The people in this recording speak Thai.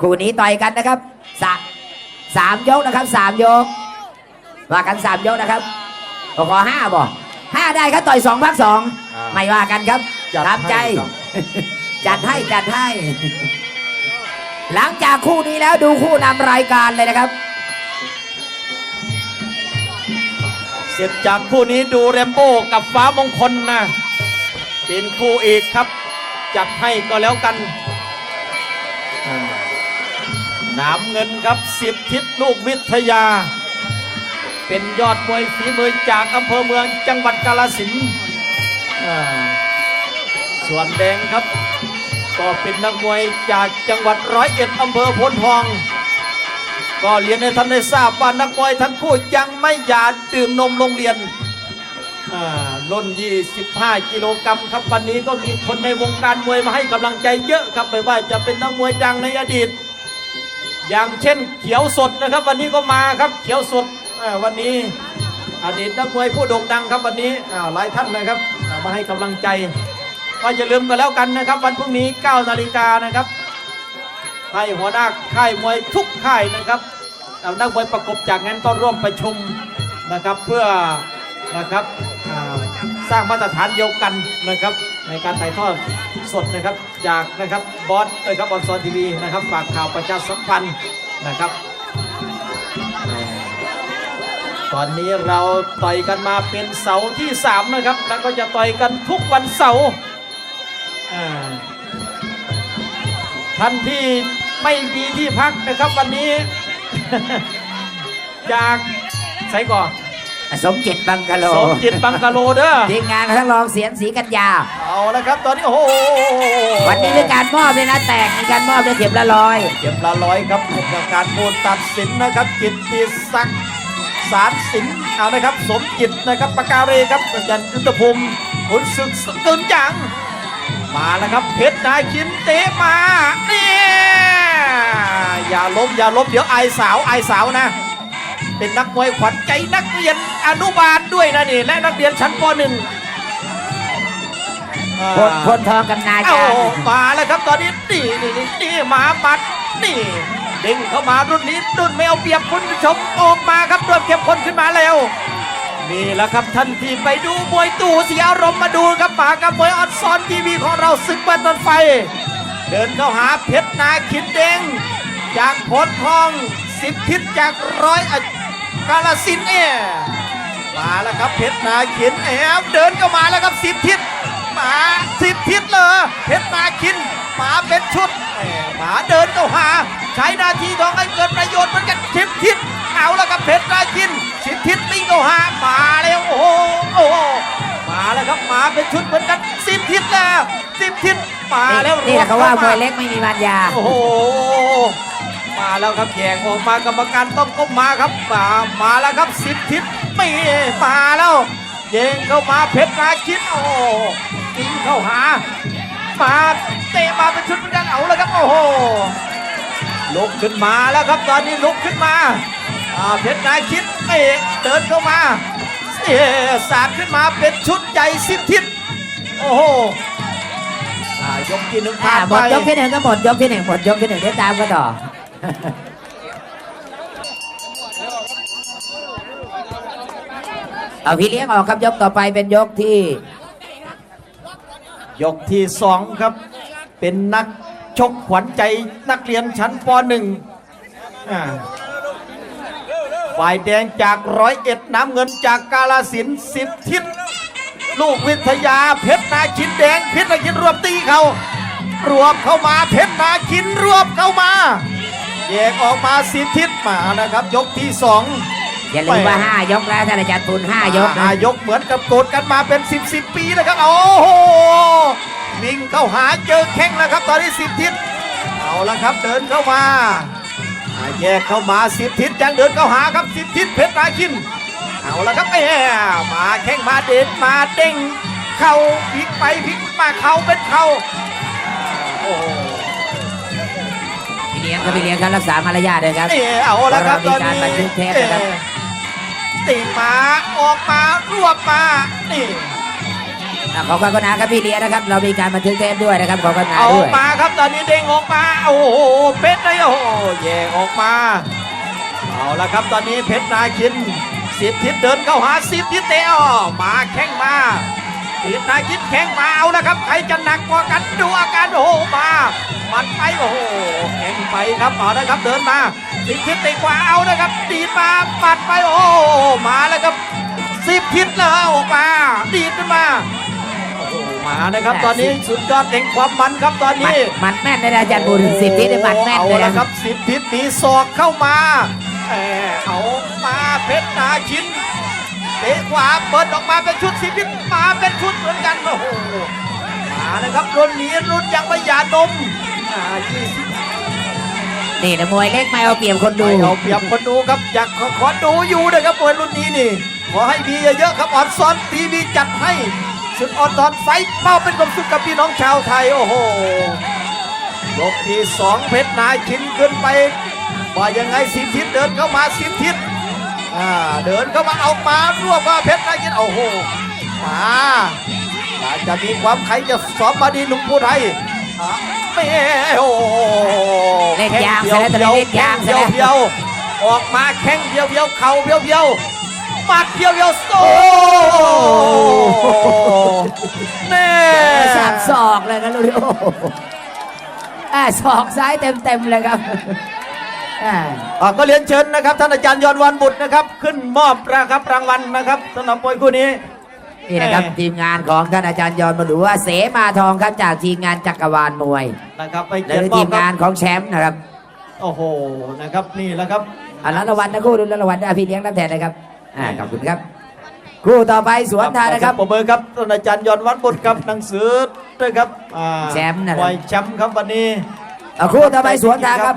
คู่นี้ต่อยกันนะครับสาสามยกนะครับสามยกว่ากันสามยกนะครับก็ขอห้าบ่ห้าได้ครับต่อยสองพักสองอ่า ไม่ว่ากันครับจัดตามใจให้ครับ จัดให้จัดให้ หลังจากคู่นี้แล้วดูคู่นำรายการเลยนะครับ เสร็จจากคู่นี้ดูเรมโบ้กับฟ้ามงคลนะเป็นคู่เอกครับ จัดให้ก็แล้วกันอ่า น้ำเงินครับสิบทิศลูกวิทยา เป็นยอดมวยฝีมือจากอำเภอเมืองจังหวัดกาฬสินอ่าส่วนแดงครับก็เป็นนักมวยจากจังหวัดร้อยเอ็ดอำเภอโพนทอง ก็เรียนให้ท่านได้ทราบว่านักมวยทั้งคู่ยังไม่หยาดดื่มนมโรงเรียนอ่ารุ่น 25 กิโลกรัมครับวันนี้ก็มีคนในวงการมวยมาให้กำลังใจเยอะครับไม่ว่าจะเป็นนักมวยดังในอดีต อย่างเช่นเขียวสดนะครับ วันนี้ก็มาครับเขียวสดวันนี้อดีตนักมวยผู้โด่งดังครับวันนี้หลายท่านนะครับมาให้กำลังใจ ก็อย่าลืมกันแล้วกันนะครับ วันพรุ่งนี้9นาฬิกานะครับให้หัวหน้าค่ายมวยทุกค่ายนะครับนักมวยประกบจากนั้นก็ร่วมประชุมนะครับเพื่อนะครับสร้างมาตรฐานเดียวกันนะครับในการถ่ายทอด สดนะครับจากนะครับบอสนะครับบอลซอนทีวีนะครับฝากข่าวประชาสัมพันธ์นะครับ ตอนนี้เราต่อยกันมาเป็นเสาที่ 3 นะครับ แล้วก็จะต่อยกันทุกวันเสาร์ท่านที่ไม่มีที่พักนะครับวันนี้ จากไสก่อน สมจิตบังกะโลสมจิตบังกะโลเด้อทีมงานทั้งรองเสียนสีกัญญาเอาละครับตอนนี้โอ้โหวันนี้มีการมอบเลยนะแตกมีการมอบด้วยเข็มละร้อยเก็บละร้อยครับกับการพูดตัดสินนะครับกิตติศักดิ์สารสินเอานะครับ สมจิตนะครับปากกาเรครับอาจารย์ยุทธภูมิขุนศึกสกุลจังมาแล้วครับเพชรนาคินเตะมาเนี่ยอย่าล้มอย่าล้มเดี๋ยวไอายสาวไอายสาวนะ เป็นนักมวยขวัญใจนักเรียนอนุบาลด้วยนะนี่และนักเรียนชั้นป .1 พลพลทองกับนายเอาจารย์มาแล้วครับตอนนี้นี่นี่นี่นี่หมาปัดนี่เด้งเข้ามารุ่นนี้รุ่นไม่เอาเปรียบคุณผู้ชมออกมาครับรวมเข้มข้นขึ้นมาแล้วนี่แหละครับท่านที่ไปดูมวยตู่เสียอารมณ์มาดูครับป่ากับมวยออนซอนทีวีของเราศึกบันตันไฟ เดินเข้าหาเพชรนาคินเด้งจากโพนทองสิบทิศจากร้อยอะ กาลสินธุ์เนี่ยมาแล้วครับเพชรนาคินแอบเดินเข้ามาแล้วครับสิบทิศมาสิบทิศเลยเพชรนาคินมาเป็นชุดแหมมาเดินเข้าหา ใช้หน้าที่ของให้เกิดประโยชน์เหมือนกันสิบทิศเอาแล้วครับเพชรนาคินสิบทิศวิ่งเข้าหามาแล้วโอ้โหโอ้โหมาแล้วครับมาเป็นชุดเหมือนกันสิบทิศแล้วสิบทิศมาแล้วนี่แหละเขาว่ามวยเล็กไม่มีมันยาโอ้โหมา แล้วครับแยกออกมากรรมการต้องก้มมาครับมามาแล้วครับสิบทิศไม่มาแล้วเยิงเข้ามาเพชรนาคิดโอ้ยิงเข้าหามาเตะมาเป็นชุดเหมือนกันเอาแล้วครับโอ้โหลุกขึ้นมาแล้วครับตอนนี้ลุกขึ้นมาเพชรนาคิดไม่เดินเข้ามาเอ๊ะสาดขึ้นมาเป็นชุดใหญ่สิบทิศโอ้โหยกที่หนึ่งอ่าผ่านหมดยกที่หนึ่งก็หมดยกที่หนึ่งหมดยกที่หนึ่งเดี๋ยวตามกันต่อ เอาพี่เลี้ยงออกครับยกต่อไปเป็นยกที่ ยกที่สองครับ เป็นนักชกขวัญใจนักเรียนชั้นป .1 อ่าฝ่ายแดงจากร้อยเอ็ดน้ำเงินจากกาลสินสิบทิศลูกวิทยาเพชรนาคินแดงเพชรนาคินรวมตีเขารวมเข้ามาเพชรนาคินรวมเข้ามา แยกออกมาสิบทิศมานะครับ ยกที่สองอย่าลืมว่าห้ายกแล้วท่านอาจารย์ปุณห้ายกนะหายกเหมือนกับโกดกันมาเป็น10บสปีนะครับ โอ้โหวิ่งเข้าหาเจอแข้งแล้วครับ ตอนนี้สิบทิศเอาละครับเดินเข้ามาอ่าแยกเข้ามาสิบทิศยังเดินเข้าหาครับสิบทิศเพชรราคินเอาละครับแหมมาแข้งมาเด็ดมาเด้งเข่าพลิกไปพลิกมาเข่าเป็นเข่าโอ้โหพี่ เลี้ยงครับพี่เลี้ยงครับรักษามารยาทด้วยครับนี่เอาละครับตอนเรามีการบันี้นทึกเทปนะครับเอ่อติดมาออกมารวบมานี่อะขอบคุณนะครับพี่เลี้ยงนะครับ เรามีการบันทึกเทปด้วยนะครับขอบคุณนะเอาด้วยมาครับตอนนี้เด้งออกมาโอ้โหเพชรเลยโอ้โหแย่ออกมาเอาละครับตอนนี้เพชรนาคินสิบทิศเดินเข้าหาสิบทิศเตะอ้อมาแข้งมาสิบนาคินแข้งมาเอาละครับใครจะหนักกว่ากันดูอาการโอ้โหมา มันไปโอ้โหแข้งไปครับเอาละครับเดินมาสิบทิศเตะขวาเอานะครับดีดมาปัดไปโอ้โหมาแล้วครับสิบทิศแล้วออกมา ดีดขึ้นมาโอ้โหมานะครับตอนนี้สุดยอดแห่งความมันครับตอนหมัดนี้หมัดแม่นเลยนะอาจารย์บุญสิบทิศนี่หมัดแม่นเอาเลยละนะครับสิบทิศมีศอกเข้ามาแหมเอามาเพชรนาชินเตะขวาเปิดออกมาเป็นชุดสิบทิศมาเป็นชุดเหมือนกันโอ้โหมานะครับรุ่นนี้รุ่นยังไม่หยาดนม อ่ายี่สิบนี่นะมวยเล็กไม่เอาเปรียบคนดู ไม่เอาเปรียบคนดูครับอยากขอขอดูอยู่นะครับมวยรุ่นนี้นี่ ขอให้มีเยอะๆครับออนซอนทีวีจัดให้สุดออนตอนไฟเป้าเป็นความสุขกับพี่น้องชาวไทย โอ้โหยกที่สองเพชรนาชินขึ้นไปว่ายังไงสิบทิศเดินเข้ามาสิบทิศอ่าเดินเข้ามาเอามารวบว่าเพชรนาชินโอ้โหมาอาจจะมีความใครจะสอบมาดีหนุ่มผู้ไทยอะไม่ โอ้โหเล่นยางแข้ซะแล้วตอนนี้เล่นยางซะเดีแล้วยวเดียวออกมาแข้งเดียวเดียวเข่าเดียวเดียวหมัดเดียวเดียวโอ้แน่สามศอกเลยนะลูกโอ้โหอ่าศอกซ้ายเต็มเต็มๆเลยครับอ่าอ่าก็เรียนเชิญนะครับท่านอาจารย์ยอนวันบุตรนะครับ ขึ้นมอบนะครับรางวัลนะครับสำหรับมวยคู่นี้ นี่นะครับแหม่ทีมงานของท่านอาจารย์ยอนมาดูว่าเสมาทองครับจากทีมงานจักรวาลมวยนะครับไปและเชิญมอทีบมคงารันบของแชมป์นะครับโอ้โหนะครับนี่แหละครับ อันนั้นรางวัลนะคู่ดูรางวัลได้พี่เลี้ยงรับแทนนะครับอ่าขอบคุณครับ คู่ต่อไปสวนทางนะครับปรบมือครับท่านอาจารย์ยอนวันบุตรครับหนังสือด้วยครับอ่าแชมป์นะครับมวยแชมป์ครับวันนี้ เอาคู่ต่อไปสวนทางครับ